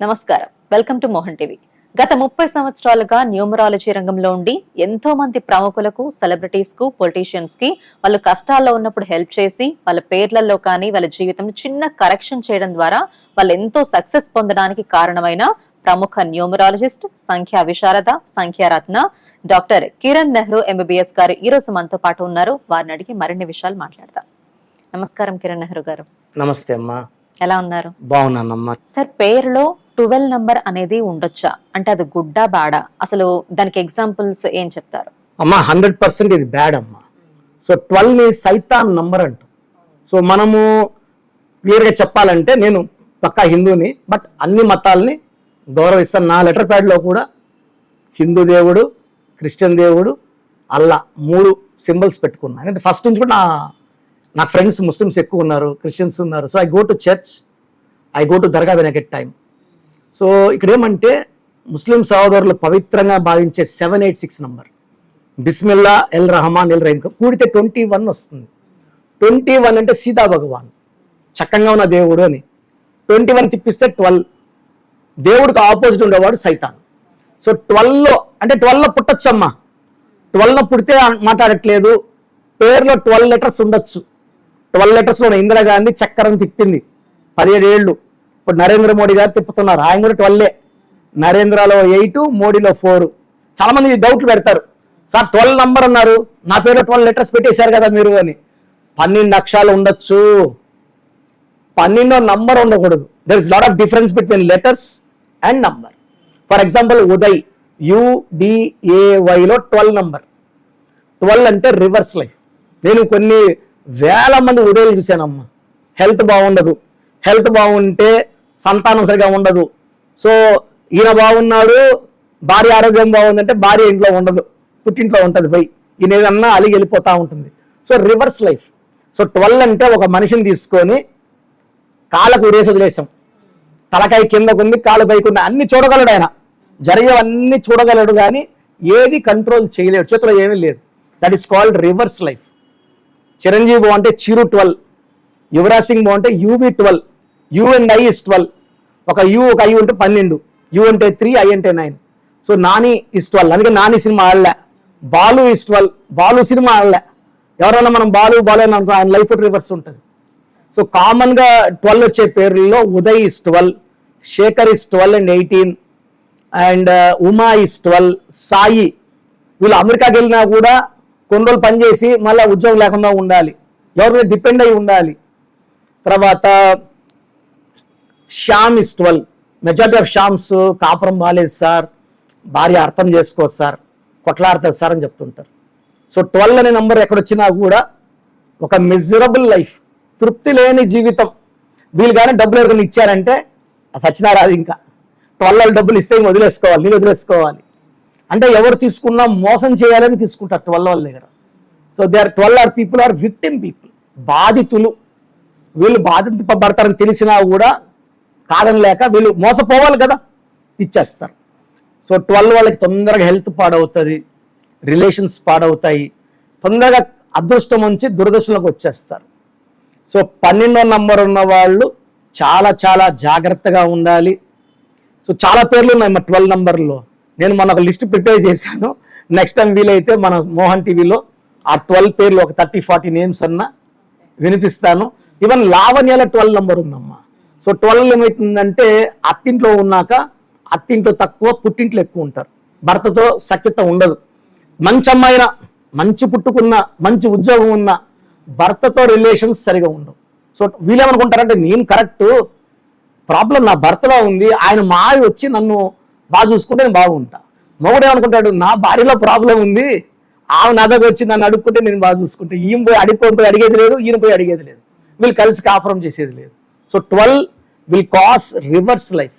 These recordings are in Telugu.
నమస్కారం. Welcome to Mohan TV. గత ముప్పై సంవత్సరాలుగా న్యూమరాలజీ రంగంలో ఉండి ఎంతో మంది ప్రముఖులకు సెలబ్రిటీస్కు పొలిటీషియన్స్కి వాళ్ళు కష్టాల్లో ఉన్నప్పుడు హెల్ప్ చేసి వాళ్ళ పేర్లలో కానీ వాళ్ళ జీవితంలో చిన్న కరెక్షన్ చేయడం ద్వారా వాళ్ళు ఎంతో సక్సెస్ పొందడానికి కారణమైన ప్రముఖ న్యూమరాలజిస్ట్ సంఖ్యా విశారద సంఖ్యారత్న డాక్టర్ కిరణ్ నెహ్రూ ఎంబీబీఎస్ గారు ఈ రోజు మనతో పాటు ఉన్నారు. వారిని అడిగి మరిన్ని విషయాలు మాట్లాడదాం. నమస్కారం కిరణ్ నెహ్రూ గారు. నమస్తే అమ్మా. ఎలా ఉన్నారు? బాగున్నానమ్మా. సార్ పేరులో ట్వెల్వ్ నంబర్ అనేది ఉండొచ్చా? అంటే అది గుడ్డా బాడా? అసలు దానికి ఎగ్జాంపుల్స్ ఏం చెప్తారు? అమ్మా హండ్రెడ్ పర్సెంట్ ఇది బ్యాడ్ అమ్మా. సో ట్వెల్వ్ని సైతాన్ నంబర్ అంట. సో మనము క్లియర్గా చెప్పాలంటే నేను పక్కా హిందూని బట్ అన్ని మతాలని గౌరవిస్తాను. నా లెటర్ ప్యాడ్లో కూడా హిందూ దేవుడు క్రిస్టియన్ దేవుడు అల్లా మూడు సింబల్స్ పెట్టుకున్నాను అంటే ఫస్ట్ నుంచి కూడా నా నాకు ఫ్రెండ్స్ ముస్లిమ్స్ ఎక్కువ ఉన్నారు క్రిస్టియన్స్ ఉన్నారు. So I go to church I go to దర్గా వెనకెట్ టైం సో ఇక్కడ ఏమంటే ముస్లిం సహోదరులు పవిత్రంగా భావించే సెవెన్ ఎయిట్ సిక్స్ నంబర్ బిస్మిల్లా ఎల్ రహమాన్ ఎల్ రహీం. కూడితే ట్వంటీ వన్ వస్తుంది. ట్వంటీ వన్ అంటే సీతా భగవాన్. చక్కగా ఉన్న దేవుడు అని. ట్వంటీ వన్ తిప్పిస్తే ట్వెల్వ్ దేవుడికి ఆపోజిట్ ఉండేవాడు సైతాన్. సో ట్వెల్వ్లో అంటే ట్వెల్వ్లో పుట్టొచ్చమ్మా. ట్వెల్వ్లో పుడితే మాట్లాడట్లేదు. పేరులో ట్వెల్వ్ లెటర్స్ ఉండొచ్చు. ట్వెల్వ్ లెటర్స్లో ఇందిరాగాంధీ చక్రం తిప్పింది. పదిహేడు ఏళ్ళు. ఇప్పుడు నరేంద్ర మోడీ గారు తిప్పుతున్నారు. ఆయన కూడా ట్వెల్వే. నరేంద్రలో ఎయిట్ మోడీలో ఫోర్. చాలా మంది డౌట్లు పెడతారు. సార్ ట్వెల్వ్ నంబర్ అన్నారు. నా పేరు ట్వెల్వ్ లెటర్స్ పెట్టేశారు కదా మీరు అని. పన్నెండు అక్షరాలు ఉండొచ్చు. పన్నెండో నంబర్ ఉండకూడదు. There is lot of difference between letters and number for example Uday యుడిఏవైలో twelve number. Twelve అంటే రివర్స్ లైఫ్ నేను కొన్ని వేల మంది ఉదయాలు చూశానమ్మా. హెల్త్ బాగుండదు. హెల్త్ బాగుంటే సంతానం సరిగా ఉండదు. సో ఈయన బాగున్నాడు భార్య ఆరోగ్యం బాగుందంటే భార్య ఇంట్లో ఉండదు పుట్టింట్లో ఉంటుంది పోయి. ఈయన ఏదన్నా అలిగి వెళ్ళిపోతూ ఉంటుంది. So reverse life. So twelve అంటే ఒక మనిషిని తీసుకొని కాళ్ళకు ఉరేసి వదిలేసాం తలకాయ కిందకు ఉంది కాలు పైకి ఉంది అన్ని చూడగలడు ఆయన. జరిగేవన్నీ చూడగలడు కానీ ఏది కంట్రోల్ చేయలేడు చేతిలో ఏమీ లేదు. That is called reverse life. Chiranjeevi బాగుంటే చిరు ట్వెల్వ్. యువరాజ్ సింగ్ బాగుంటే UB twelve. You and I is twelve ఒక యూ ఒక ఐ ఉంటే పన్నెండు. యూ అంటే త్రీ ఐ అంటే nine so Nani is twelve అందుకే నాని సినిమా ఆడలే. Balu is twelve Balu cinema ఆడలే. ఎవరైనా మనం బాలు బాలు అని అనుకో ఆయన లైఫ్ రివర్స్ ఉంటుంది. సో కామన్గా ట్వెల్వ్ వచ్చే పేర్లలో Uday is twelve Shekhar is twelve and eighteen and Uma is twelve Sai. వీళ్ళు అమెరికాకి వెళ్ళినా కూడా కొన్ని రోజులు పనిచేసి మళ్ళీ ఉద్యోగం లేకుండా ఉండాలి. ఎవరి మీద డిపెండ్ అయి ఉండాలి. తర్వాత Shyam is twelve majority of Shyams కాపురం బాగాలేదు సార్ భార్య అర్థం చేసుకో సార్ కొట్లాడుతుంది సార్ అని చెప్తుంటారు. సో ట్వెల్వ్ అనే నెంబర్ ఎక్కడొచ్చినా కూడా ఒక మిజరబుల్ లైఫ్ తృప్తి లేని జీవితం. వీళ్ళు కానీ డబ్బులు ఎవరికైనా ఇచ్చారంటే ఆ ఇంకా. ట్వెల్వ్ డబ్బులు ఇస్తే ఇంక వదిలేసుకోవాలి నేను వదిలేసుకోవాలి. అంటే ఎవరు తీసుకున్నా మోసం చేయాలని తీసుకుంటారు ట్వెల్వ్ వాళ్ళ దగ్గర. So they are twelve are people are victim people బాధితులు. వీళ్ళు బాధింపబడతారని తెలిసినా కూడా కాదని లేక వీళ్ళు మోసపోవాలి కదా? ఇచ్చేస్తారు. సో ట్వెల్వ్ వాళ్ళకి తొందరగా హెల్త్ పాడవుతుంది రిలేషన్స్ పాడవుతాయి తొందరగా అదృష్టం ఉంచి దురదృష్టంలోకి వచ్చేస్తారు. సో పన్నెండో నంబర్ ఉన్న వాళ్ళు చాలా చాలా జాగ్రత్తగా ఉండాలి. సో చాలా పేర్లు ఉన్నాయి మా ట్వెల్వ్ నంబర్లో. నేను మన ఒక లిస్ట్ ప్రిపేర్ చేశాను. నెక్స్ట్ టైం వీలైతే మన మోహన్ టీవీలో ఆ ట్వెల్వ్ పేర్లు ఒక థర్టీ ఫార్టీ నేమ్స్ అన్న వినిపిస్తాను. ఈవెన్ లావణ్యాల ట్వెల్వ్ నంబర్ ఉందమ్మా. సో ట్వెల్వ్ ఏమవుతుందంటే అత్తింట్లో ఉన్నాక అత్తింట్లో తక్కువ పుట్టింట్లో ఎక్కువ ఉంటారు. భర్తతో సఖ్యత ఉండదు. మంచి అమ్మాయిన మంచి పుట్టుకున్న మంచి ఉద్యోగం ఉన్న భర్తతో రిలేషన్స్ సరిగా ఉండవు. సో వీళ్ళేమనుకుంటారంటే నేను కరెక్ట్ ప్రాబ్లం నా భర్తలో ఉంది ఆయన మావి వచ్చి నన్ను బాగా చూసుకుంటే నేను బాగుంటా. మొగుడు ఏమనుకుంటాడు నా భార్యలో ప్రాబ్లం ఉంది ఆమె నా దగ్గర వచ్చి నన్ను అడుక్కుంటే నేను బాగా చూసుకుంటే. ఈయన పోయి అడుక్కొని పోయి అడిగేది లేదు ఈయన పోయి అడిగేది లేదు. వీళ్ళు కలిసి కాపురం చేసేది లేదు. So twelve will cause reverse life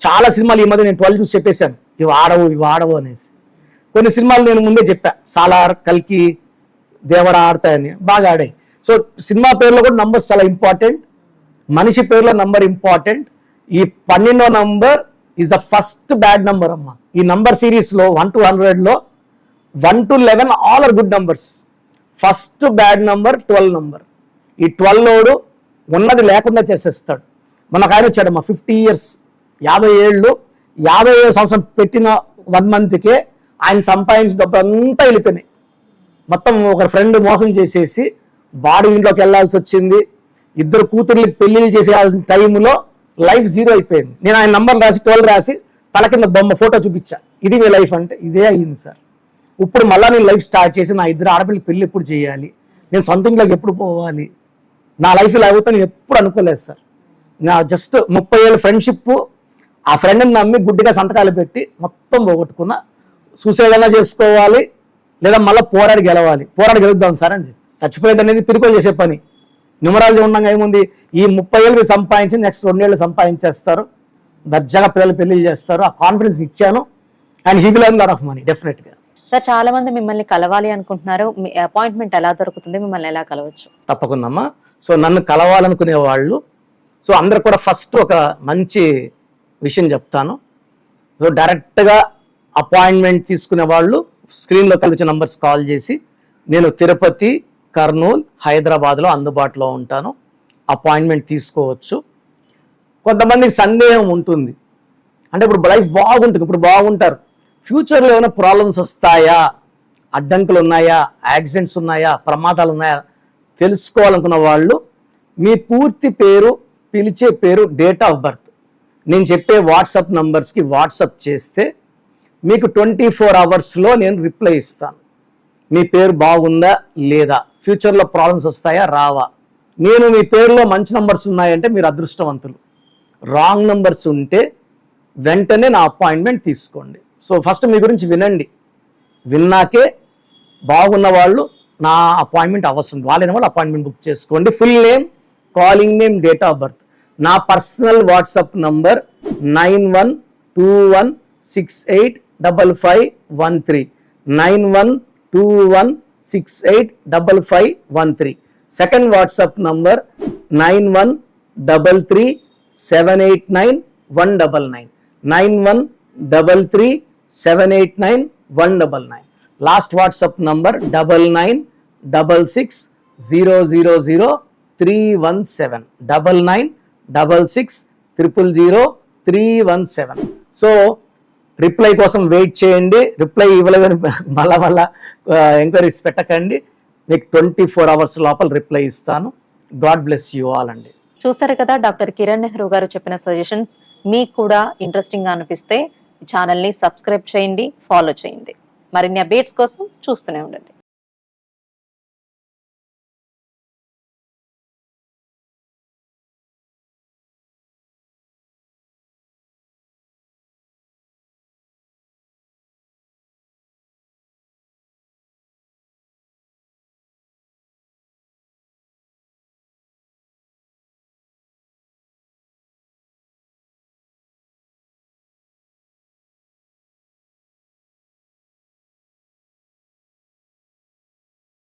చాలా సినిమాలు ఈ మధ్య నేను ట్వెల్వ్ చూసి చెప్పేశాను. ఇవి ఆడవు ఇవి ఆడవు అనేసి. కొన్ని సినిమాలు నేను ముందే చెప్పా. సాలార్ కల్కి దేవర ఆడతాయని బాగా ఆడాయి. సో సినిమా పేర్లో కూడా నంబర్స్ చాలా ఇంపార్టెంట్ మనిషి పేర్లో నంబర్ ఇంపార్టెంట్ ఈ పన్నెండో number is the first bad number అమ్మ. ఈ నంబర్ సిరీస్లో వన్ టు హండ్రెడ్లో one to eleven all are good numbers first bad number twelve number ఈ ట్వెల్వ్ లోడు ఉన్నది లేకుండా చేసేస్తాడు. మనకు ఆయన వచ్చాడు మా ఫిఫ్టీ ఇయర్స్ యాభై ఏళ్ళు యాభై ఏడు సంవత్సరం పెట్టిన వన్ మంత్కే ఆయన సంపాదించిన డబ్బు అంతా వెళ్ళిపోయినాయి. మొత్తం ఒక ఫ్రెండ్ మోసం చేసేసి బాడీ ఇంట్లోకి వెళ్ళాల్సి వచ్చింది. ఇద్దరు కూతుర్లు పెళ్ళిళ్ళు చేసే టైంలో లైఫ్ జీరో అయిపోయింది. నేను ఆయన నంబర్ రాసి టోల్ రాసి తల కింద బొమ్మ ఫోటో చూపించా. ఇది మీ లైఫ్ అంటే ఇదే అయ్యింది సార్. ఇప్పుడు మళ్ళీ నేను లైఫ్ స్టార్ట్ చేసి నా ఇద్దరు ఆడపిల్లల పెళ్ళి ఎప్పుడు చేయాలి? నేను సొంత ఇంట్లోకి ఎప్పుడు పోవాలి? నా లైఫ్ ఇలా అవుతా నేను ఎప్పుడు అనుకోలేదు సార్. నా జస్ట్ ముప్పై ఏళ్ళ ఫ్రెండ్షిప్ ఆ ఫ్రెండ్ని నమ్మి గుడ్డిగా సంతకాలు పెట్టి మొత్తం పోగొట్టుకున్నా సూసైడ్ అయినా చేసుకోవాలి లేదా మళ్ళీ పోరాడి గెలవాలి. పోరాడి గెలుద్దాం సార్ అని చెప్పి. చచ్చిపోయేది అనేది పిరుకోలు చేసే పని. న్యూమరాలజీ ఉండగా ఏముంది? ఈ ముప్పై ఏళ్ళు మీరు సంపాదించి నెక్స్ట్ రెండేళ్ళు సంపాదించేస్తారు. దర్జాగా పిల్లలు పెళ్ళిళ్ళు చేస్తారు. ఆ కాన్ఫిడెన్స్ ఇచ్చాను. And he will lot of money డెఫినెట్గా సార్ చాలా మంది మిమ్మల్ని కలవాలి అనుకుంటున్నారు. మీ అపాయింట్మెంట్ ఎలా దొరుకుతుంది? మిమ్మల్ని ఎలా కలవచ్చు? తప్పకుందమ్మా సో నన్ను కలవాలనుకునే వాళ్ళు. సో అందరు కూడా ఫస్ట్ ఒక మంచి విషయం చెప్తాను. సో డైరెక్ట్గా అపాయింట్మెంట్ తీసుకునే వాళ్ళు స్క్రీన్లో కలిసి నంబర్స్ కాల్ చేసి నేను తిరుపతి కర్నూలు హైదరాబాద్లో అందుబాటులో ఉంటాను. అపాయింట్మెంట్ తీసుకోవచ్చు. కొంతమందికి సందేహం ఉంటుంది. అంటే ఇప్పుడు లైఫ్ బాగుంటుంది ఇప్పుడు బాగుంటారు. ఫ్యూచర్లో ఏమైనా ప్రాబ్లమ్స్ వస్తాయా? అడ్డంకులు ఉన్నాయా? యాక్సిడెంట్స్ ఉన్నాయా? ప్రమాదాలు ఉన్నాయా? తెలుసుకోవాలనుకున్న వాళ్ళు మీ పూర్తి పేరు పిలిచే పేరు డేట్ ఆఫ్ బర్త్ నేను చెప్పే వాట్సాప్ నంబర్స్కి వాట్సాప్ చేస్తే మీకు ట్వంటీ ఫోర్ అవర్స్లో నేను రిప్లై ఇస్తాను. మీ పేరు బాగుందా లేదా? ఫ్యూచర్లో ప్రాబ్లమ్స్ వస్తాయా రావా? నేను మీ పేరులో మంచి నంబర్స్ ఉన్నాయంటే మీరు అదృష్టవంతులు. రాంగ్ నంబర్స్ ఉంటే వెంటనే నా అపాయింట్మెంట్ తీసుకోండి. సో ఫస్ట్ మీ గురించి వినండి. విన్నాకే బాగున్న వాళ్ళు నా అపాయింట్మెంట్ అవసరం వాళ్ళైన వాళ్ళు అపాయింట్మెంట్ బుక్ చేసుకోండి. Full name calling name date of birth నా personal WhatsApp number nine one two one six eight double five one three nine one two one six eight double five one three second WhatsApp number nine one double three seven eight nine one double nine nine one double three seven eight nine one double nine last WhatsApp number double nine double six zero zero zero three one seven. Double nine double six triple zero three one seven. So reply కోసం వెయిట్ చేయండి. రిప్లై ఇవ్వలేదని మళ్ళా మళ్ళా ఎంక్వైరీస్ పెట్టకండి. మీకు ట్వంటీ ఫోర్ అవర్స్ లోపల రిప్లై ఇస్తాను. గాడ్ బ్లెస్ యూ ఆల్ అండి. చూసారు కదా డాక్టర్ కిరణ్ నెహ్రూ గారు చెప్పిన సజెషన్స్? మీకు కూడా ఇంట్రెస్టింగ్గా అనిపిస్తే ఛానల్ని సబ్స్క్రైబ్ చేయండి ఫాలో చేయండి. మరిన్ని అప్డేట్స్ కోసం చూస్తూనే ఉండండి.